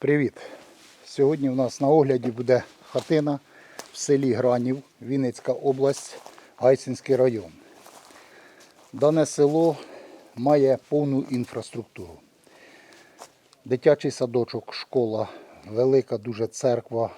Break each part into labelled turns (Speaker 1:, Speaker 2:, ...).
Speaker 1: Привіт! Сьогодні у нас на огляді буде хатина в селі Гранів, Вінницька область, Гайсинський район. Дане село має повну інфраструктуру. Дитячий садочок, школа, велика дуже церква,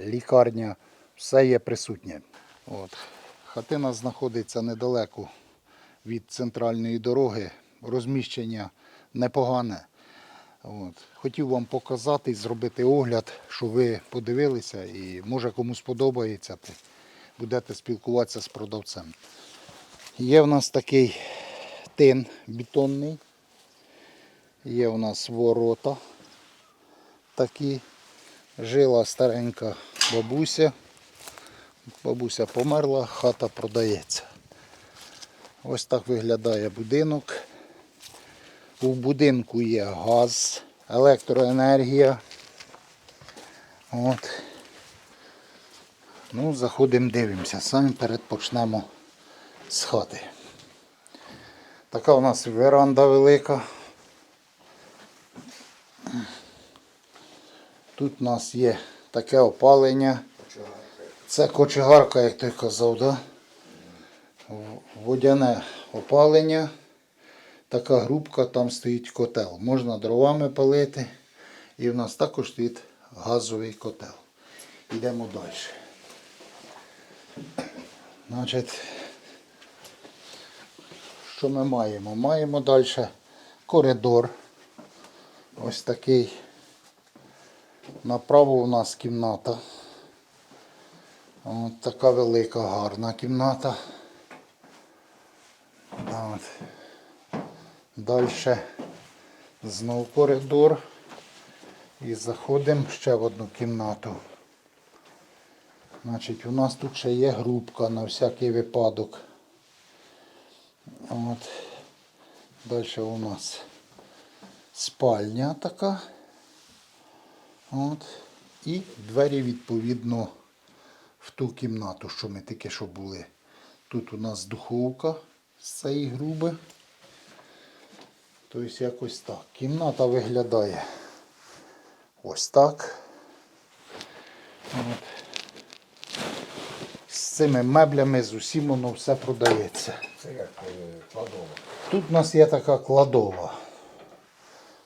Speaker 1: лікарня, все є присутнє. От. Хатина знаходиться недалеко від центральної дороги, розміщення непогане. От. Хотів вам показати і зробити огляд, щоб ви подивилися і може комусь сподобається, будете спілкуватися з продавцем. Є в нас такий тин бетонний, є у нас ворота такі, жила старенька бабуся. Бабуся померла, хата продається. Ось так виглядає будинок. У будинку є газ, електроенергія. От. Ну, заходимо, дивимося. Самі перед почнемо з хати. Така у нас веранда велика. Тут у нас є таке опалення. Це кочегарка, як той казав, да? Водяне опалення. Така грубка, там стоїть котел. Можна дровами палити. І в нас також стоїть газовий котел. Йдемо далі. Значить, що ми маємо? Маємо далі коридор. Ось такий. Направо у нас кімната. От така велика, гарна кімната. От. Далі знову коридор. І заходимо ще в одну кімнату. Значить, у нас тут ще є грубка на всякий випадок. От. Далі у нас спальня така. От. І двері відповідно в ту кімнату, що ми тільки що були. Тут у нас духовка з цієї груби. Тобто якось так. Кімната виглядає ось так. От. З цими меблями, з усім воно все продається.
Speaker 2: Це як е, кладова.
Speaker 1: Тут у нас є така кладова.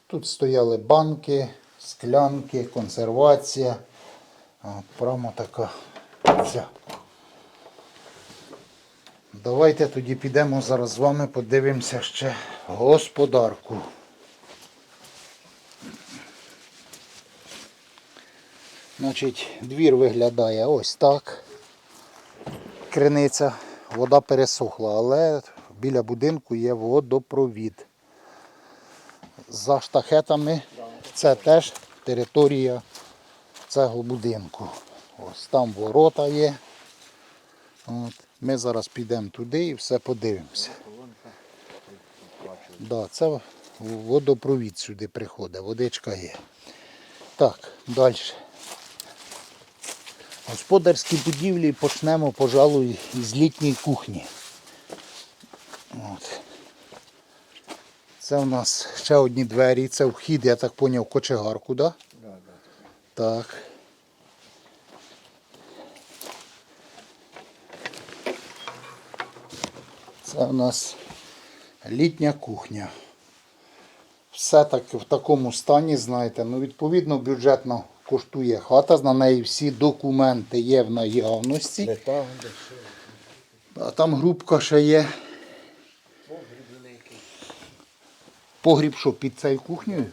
Speaker 1: Тут стояли банки, склянки, консервація. От, прямо така ця. Давайте тоді підемо зараз з вами подивимося ще господарку. Значить, двір виглядає ось так. Криниця, вода пересохла, але біля будинку є водопровід. За штахетами це теж територія цього будинку. Ось там ворота є. От. Ми зараз підемо туди і все подивимося. Да, це водопровід сюди приходить, водичка є. Так, далі. Господарські будівлі почнемо, пожалуй, із літньої кухні. От. Це у нас ще одні двері, це вхід, я так зрозумів, кочегарку, да?
Speaker 2: Да, да.
Speaker 1: Так. Це у нас літня кухня. Все так в такому стані, знаєте, ну відповідно бюджетно коштує хата, на неї всі документи є в наявності. А там грубка ще є. Погріб що, під цією кухнею?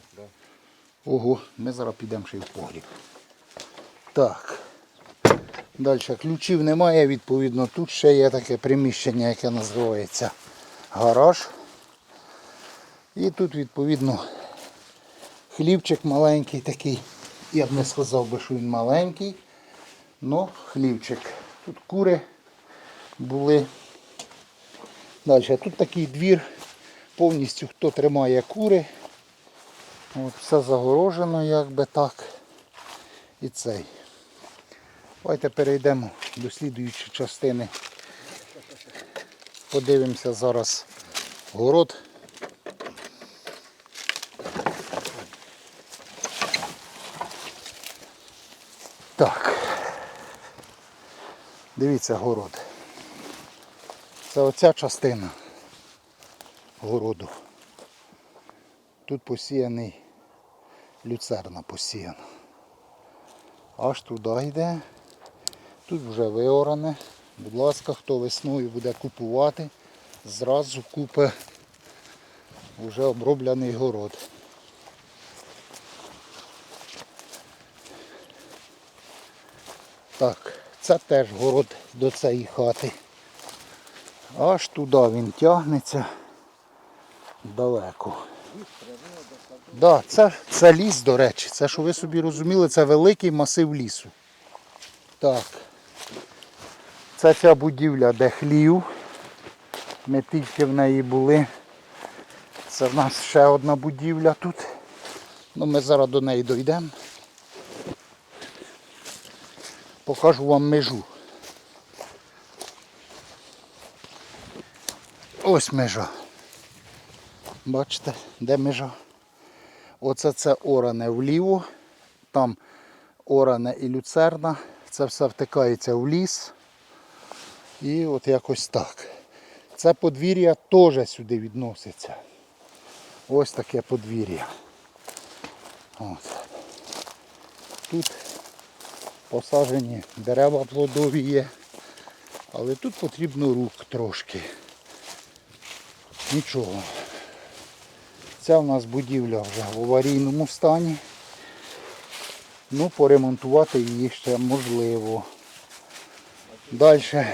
Speaker 1: Ого, ми зараз підемо ще й в погріб. Так. Далі ключів немає, відповідно, тут ще є таке приміщення, яке називається гараж. І тут, відповідно, хлівчик маленький такий. Я б не сказав би, що він маленький. але хлівчик. Тут кури були. Далі тут такий двір, повністю хто тримає кури. От, все загорожено якби так. І цей. Давайте перейдемо до слідуючої частини. Подивимося зараз город. Так. Дивіться город. Це оця частина городу. Тут посіяний люцерна посіяна. Аж туди йде. Тут вже виоране. Будь ласка, хто весною буде купувати, зразу купе вже оброблений город. Так, це теж город до цієї хати. Аж туди він тягнеться далеко. Да, це, це ліс, до речі. Це, що ви собі розуміли, це великий масив лісу. Так. Це ця будівля, де хлів. Ми тільки в неї були. Це в нас ще одна будівля тут. Ну, ми зараз до неї дійдемо. Покажу вам межу. Ось межа. Бачите, де межа? Оце це оране вліво, там оране і люцерна. Це все втикається в ліс. І от якось так. Це подвір'я теж сюди відноситься. Ось таке подвір'я. От. Тут посаджені дерева плодові є, але тут потрібно рук трошки. Нічого. Ця в нас будівля вже в аварійному стані. Ну, поремонтувати її ще можливо. Далі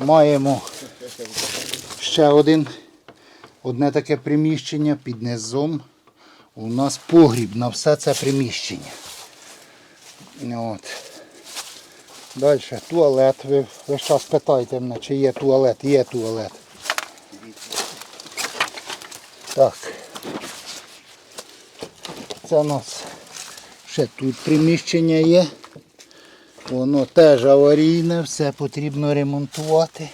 Speaker 1: маємо ще один, одне таке приміщення під низом. У нас погріб на все це приміщення. От. Далі туалет. Ви весь час питаєте мене, чи є туалет. Є туалет. Так. Це у нас ще тут приміщення є. Воно теж аварійне, все потрібно ремонтувати.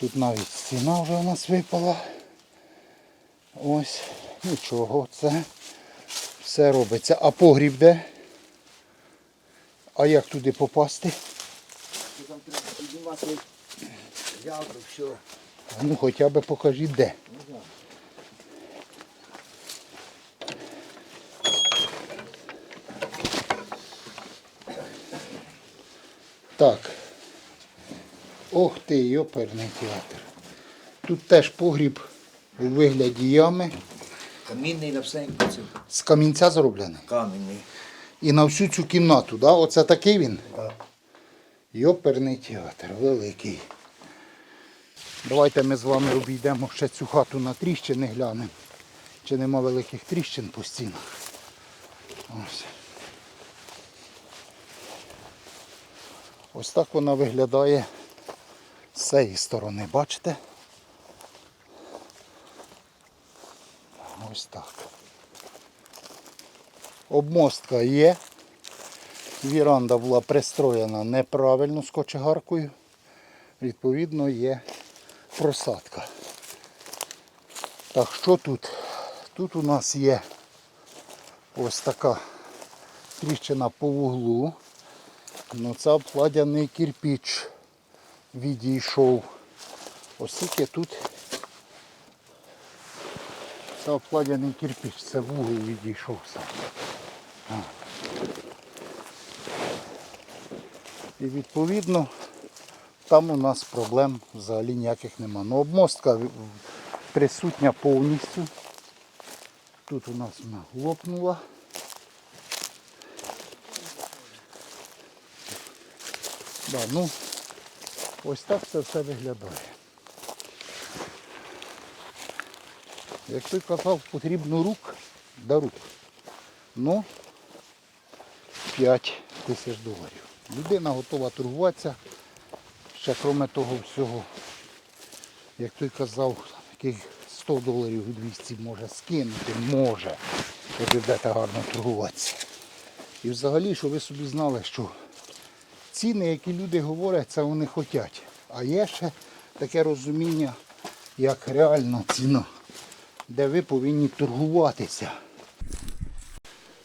Speaker 1: Тут навіть стіна вже у нас випала. Ось, нічого, це все робиться. А погріб де? А як туди попасти?
Speaker 2: Там треба піднімати все.
Speaker 1: Ну хоча б покажіть де. Так. Ох ти, йоперний театр. Тут теж погріб у вигляді ями
Speaker 2: Камінний на все
Speaker 1: з камінця зроблений.
Speaker 2: камінний.
Speaker 1: І на всю цю кімнату, да? Оце такий він?
Speaker 2: Так.
Speaker 1: Йоперний театр, великий. Давайте ми з вами обійдемо ще цю хату на тріщини глянемо. Чи нема великих тріщин по стінах. Ось. Ось так вона виглядає з цієї сторони, бачите? Ось так. Обмостка є. Віранда була пристроєна неправильно з кочегаркою. Відповідно, є просадка. Так, що тут? Тут у нас є ось така тріщина по вуглу. Ну, це обкладяний кирпіч відійшов. Ось тільки тут це обкладяний кирпіч, це вугол відійшов сам. І відповідно там у нас проблем взагалі ніяких нема. Ну обмостка присутня повністю. Тут у нас вона лопнула. Да, ну, ось так це все виглядає. Як той казав, потрібно рук до рук. Ну, 5 тисяч доларів. Людина готова торгуватися. Ще крім того всього, як той казав, таких 100 доларів і 200 може скинути, може, як ви будете гарно торгуватися. І взагалі, щоб ви собі знали, що ціни, які люди говорять, це вони хочуть. А є ще таке розуміння, як реальна ціна, де ви повинні торгуватися.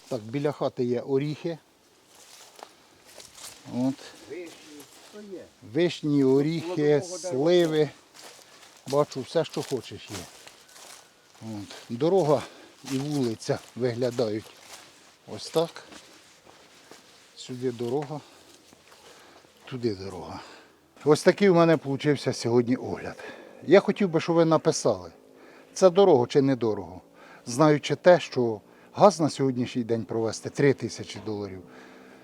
Speaker 1: Так, біля хати є оріхи. От.
Speaker 2: Вишні,
Speaker 1: оріхи, сливи. Бачу, все, що хочеш є. От. Дорога і вулиця виглядають ось так. Сюди дорога, туди дорога. Ось такий у мене вийшов сьогодні огляд. Я хотів би, щоб ви написали, це дорого чи недорого. Знаючи те, що газ на сьогоднішній день провести 3 тисячі доларів,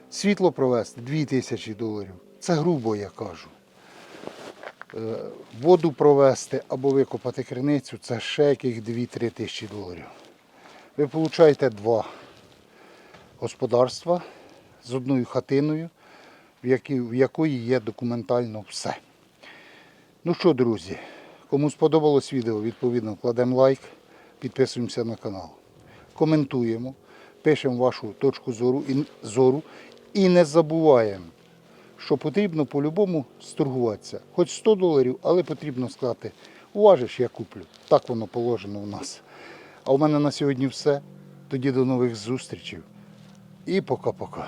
Speaker 1: світло провести 2 тисячі доларів. Це грубо, я кажу. Е, Воду провести або викопати криницю це ще яких 2-3 тисячі доларів. Ви получаєте два господарства з одною хатиною, в якої є документально все. Ну що, друзі, кому сподобалось відео, відповідно кладемо лайк, підписуємося на канал, коментуємо, пишемо вашу точку зору і, зору і не забуваємо, що потрібно по-любому сторгуватися. Хоч 100 доларів, але потрібно сказати, уважиш, я куплю. Так воно положено в нас. А у мене на сьогодні все. Тоді до нових зустрічей. І пока-пока.